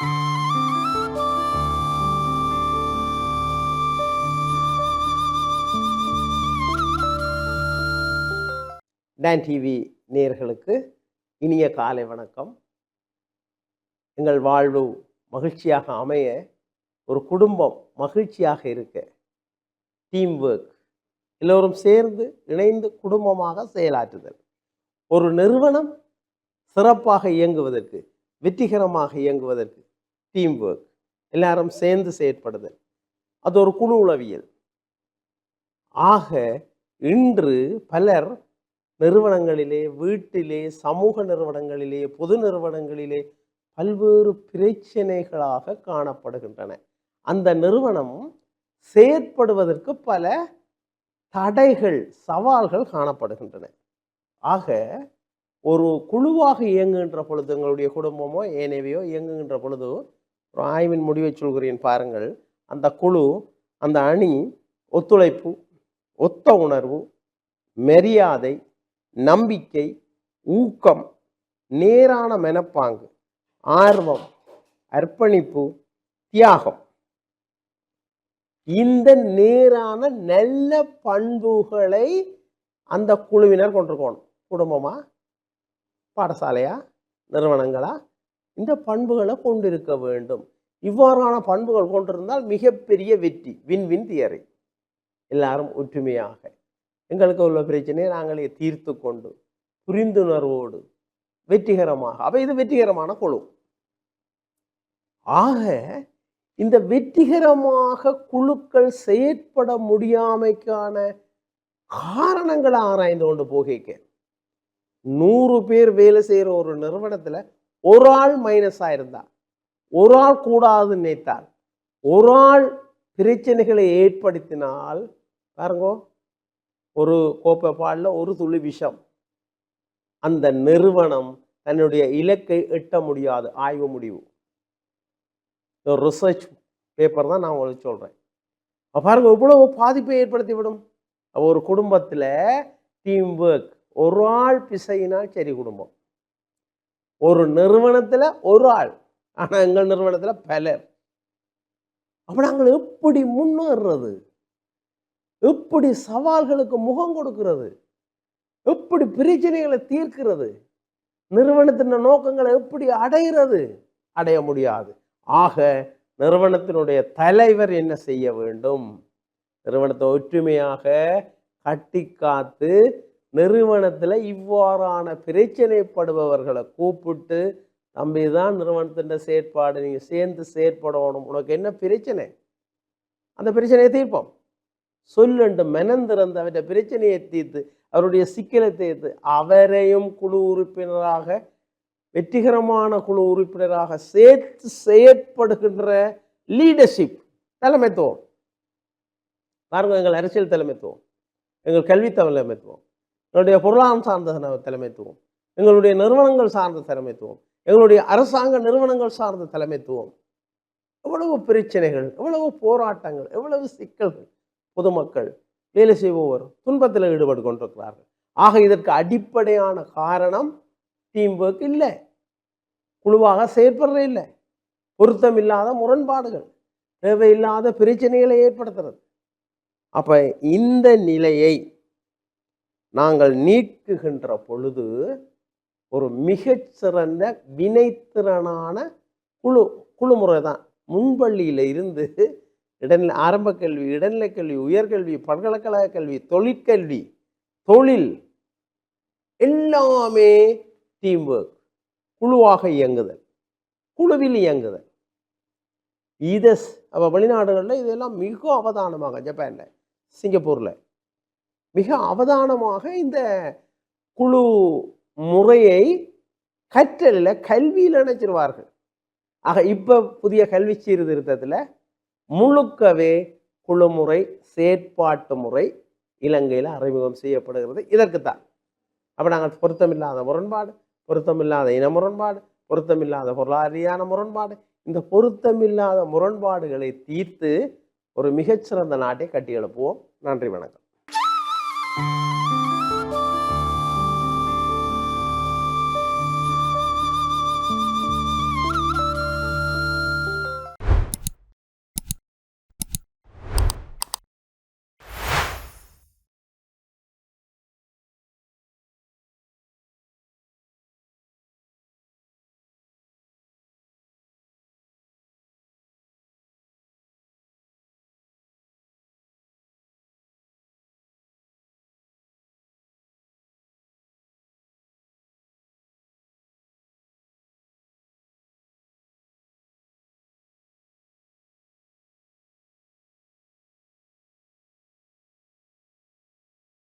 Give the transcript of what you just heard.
Don TV நேர்களுக்கு இனிய காலை வணக்கம். எங்கள் வாழ்வு மகிழ்ச்சியாக அமைய ஒரு குடும்பம் மகிழ்ச்சியாக இருக்க டீம் ஒர்க் எல்லோரும் சேர்ந்து இணைந்து குடும்பமாக செயலாற்றுதல். ஒரு நிறுவனம் சிறப்பாக இயங்குவதற்கு வெற்றிகரமாக இயங்குவதற்கு டீம் ஒர்க் எல்லாரும் சேர்ந்து செயற்படுதல். அது ஒரு குழு உளவியல். ஆக இன்று பலர் நிறுவனங்களிலே வீட்டிலே சமூக நிறுவனங்களிலே பொது நிறுவனங்களிலே பல்வேறு பிரச்சனைகளாக காணப்படுகின்றன. அந்த நிறுவனம் செயற்படுவதற்கு பல தடைகள் சவால்கள் காணப்படுகின்றன. ஆக ஒரு குழுவாக இயங்குகின்ற பொழுது எங்களுடைய குடும்பமோ ஏனைவையோ இயங்குகின்ற பொழுது ஒரு ஆய்வின் முடிவை சொல்கிறேன் பாருங்கள். அந்த குழு அந்த அணி ஒத்துழைப்பு ஒத்த உணர்வு மரியாதை நம்பிக்கை ஊக்கம் நேரான மெனப்பாங்கு ஆர்வம் அர்ப்பணிப்பு தியாகம். இந்த நேரான நல்ல பண்புகளை அந்த குழுவினர் கொண்டிருக்கணும் குடும்பமா? பாடசாலையா? நிறுவனங்களா? இந்த பண்புகளை கொண்டிருக்க வேண்டும். இவ்வாறான பண்புகள் கொண்டிருந்தால் மிகப்பெரிய வெற்றி வின் வின் தியரி எல்லாரும் ஒற்றுமையாக. எங்களுக்கு உள்ள பிரச்சனையை நாங்களே தீர்த்து கொண்டு புரிந்துணர்வோடு வெற்றிகரமாக. அவை இது வெற்றிகரமான குழு. ஆக இந்த வெற்றிகரமாக குழுக்கள் செயற்பட முடியாமைக்கான காரணங்களை ஆராய்ந்து கொண்டு போகிக்க நூறு பேர் வேலை செய்கிற ஒரு நிறுவனத்துல ஒரு ஆள் மைனஸ் ஆயிருந்தா ஒரு ஆள் கூடாது நினைத்தால் ஒரு ஆள் பிரச்சனைகளை ஏற்படுத்தினால் பாருங்கோ ஒரு கோப்பை பாலில் ஒரு துளி விஷம். அந்த நிறுவனம் தன்னுடைய இலக்கை எட்ட முடியாது ஆய்வு முடிவு. ரிசர்ச் பேப்பர் தான் நான் உங்களுக்கு சொல்கிறேன் பாருங்க இவ்வளவு பாதிப்பை ஏற்படுத்தி விடும் ஒரு குடும்பத்தில் டீம் ஒர்க் ஒரு ஆள் பிசையினால் சரி குடும்பம். ஒரு நிறுவனத்தில் ஒரு ஆள் ஆனால் எங்கள் நிறுவனத்தில் பலர். அப்போ நாங்கள் எப்படி முன்னேறுறது? எப்படி சவால்களுக்கு முகம் கொடுக்கிறது? எப்படி பிரச்சனைகளை தீர்க்கிறது? நிறுவனத்தின் நோக்கங்களை எப்படி அடைகிறது அடைய முடியாது. ஆக நிறுவனத்தினுடைய தலைவர் என்ன செய்ய வேண்டும்? நிறுவனத்தை ஒற்றுமையாக கட்டி காத்து நிறுவனத்தில் இவ்வாறான பிரச்சனைப்படுபவர்களை கூப்பிட்டு தம்பி தான் நிறுவனத்தின் செயற்பாடு நீங்கள் சேர்ந்து செயற்படணும். உனக்கு என்ன பிரச்சனை? அந்த பிரச்சனையை தீர்ப்போம். சொல்லுண்டு மெனந்திறந்து அவருடைய பிரச்சனையை தீர்த்து அவருடைய சிக்கலை தீர்த்து அவரையும் குழு உறுப்பினராக வெற்றிகரமான குழு உறுப்பினராக சேர்த்து செயற்படுகின்ற லீடர்ஷிப் தலைமைத்துவம். பாருங்கள் எங்கள் அரசியல் தலைமைத்துவம் எங்கள் கல்வி தலைமைத்துவம். எங்களுடைய பொருளாதாரம் சார்ந்த தலைமைத்துவம். எங்களுடைய நிறுவனங்கள் சார்ந்த தலைமைத்துவம். எங்களுடைய அரசாங்க நிறுவனங்கள் சார்ந்த தலைமைத்துவம். எவ்வளவு பிரச்சனைகள் எவ்வளவு போராட்டங்கள் எவ்வளவு சிக்கல்கள் பொதுமக்கள் வேலை செய்பவர் துன்பத்தில் ஈடுபட்டு கொண்டிருக்கிறார்கள். ஆக இதற்கு அடிப்படையான காரணம் டீம் ஒர்க் இல்லை. குழுவாக செயற்படுற இல்லை. பொருத்தம் இல்லாத முரண்பாடுகள் தேவையில்லாத பிரச்சனைகளை ஏற்படுத்துறது. அப்போ இந்த நிலையை நாங்கள் நீக்குகின்ற பொழுது ஒரு மிகச்சிறந்த வினைத்திறனான குழு குழு முறை தான் முன்பள்ளியில் இருந்து இடைநிலை ஆரம்ப கல்வி இடைநிலை கல்வி உயர்கல்வி பல்கலைக்கழக கல்வி தொழிற்கல்வி தொழில் எல்லாமே டீம் ஒர்க் குழுவாக இயங்குதல் குழுவில் இயங்குதல். இதை அப்போ வெளிநாடுகளில் இதெல்லாம் மிக அவதானமாக ஜப்பானில் சிங்கப்பூரில். மிக அவதானமாக இந்த குழு முறையை கற்றலில் கல்வியில் நினைச்சிருவார்கள் ஆக இப்போ புதிய கல்வி சீர்திருத்தத்தில் முழுக்கவே குழுமுறை செயற்பாட்டு முறை இலங்கையில் அறிமுகம் செய்யப்படுகிறது. இதற்குத்தான். அப்போ நாங்கள் பொருத்தமில்லாத முரண்பாடு பொருத்தமில்லாத இன முரண்பாடு பொருத்தமில்லாத பொருளாதாரியான முரண்பாடு இந்த பொருத்தமில்லாத முரண்பாடுகளை தீர்த்து ஒரு மிகச்சிறந்த நாட்டை கட்டி எழுப்புவோம் நன்றி வணக்கம்.